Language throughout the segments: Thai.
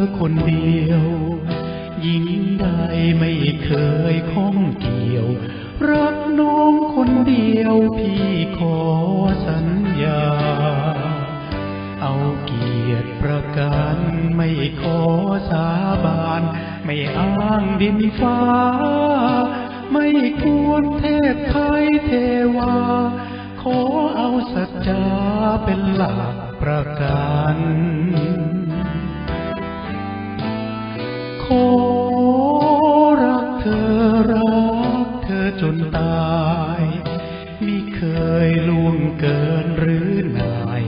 อคนเดียวยิ้งได้ไม่เคยข้องเกี่ยว รักน้องคนเดียวพี่ขอสัญญา เอาเกียรติประกันไม่ขอสาบาน ไม่อ้างดินฟ้า ไม่ควรเทพไทยเทวา ขอเอาสัจจาเป็นหลักประกัน รักเธอรักเธอจนตายมิเคยล่วงเกินหรือนาย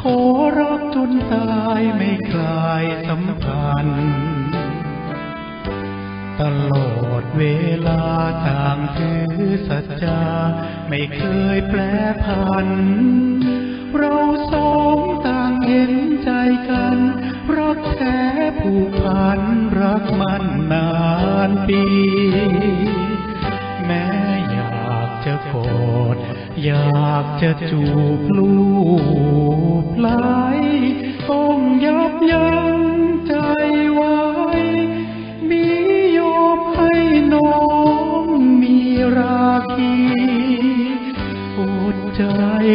ขอรักจนตายไม่คลายสัมพันธ์ตลอดเวลาต่างถือสัจจา ไม่เคยแปรผัน เราสองต่างเห็นใจกัน รักแท้ผูกพัน อยากจะจูบลูบไหลต้องยับยั้งใจไว้ มียอมให้น้องมีราคีอดใจ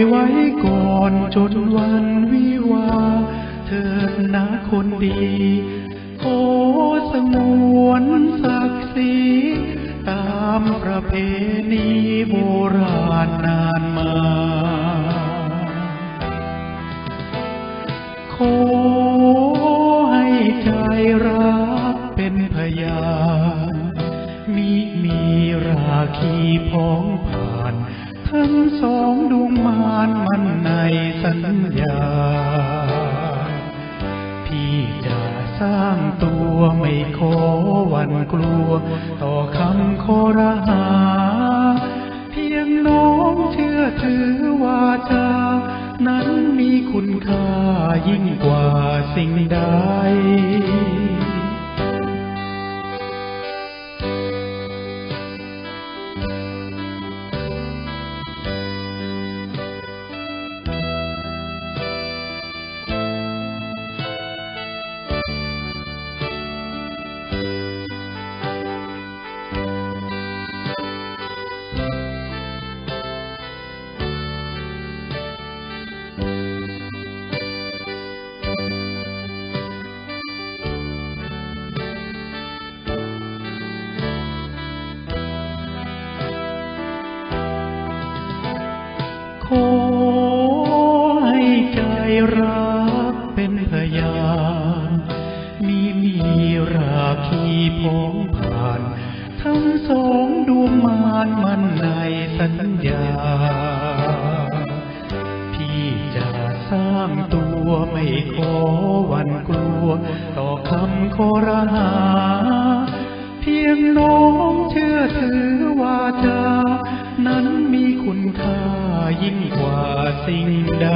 ไว้ก่อนจนวันวิวา เธอนะคนดีขอสงวนศักดิ์ศรีามประเพณีโบราณนานมา ขอให้ใจรักเป็นพยานมิมีราคีพ้องผ่าน ทั้งสองดวงมานมันในสัญญา พี่จะสร้างตัวไม่ขอ หวันกลัว ต่อคำขอรหา เพียงน้องเชื่อถือว่าจา นั้นมีคุณค่ายิ่งกว่าสิ่งใด รักเป็นพยานมีมีราคีพ้องผ่าน ทั้งสองดวงมานมันในสัญญา พี่จะสร้างตัวไม่ขอวันกลัว ต่อคำขอรหา เพียงน้องเชื่อถือว่าจานั้นมีคุณค่ายิ่งกว่าสิ่งใด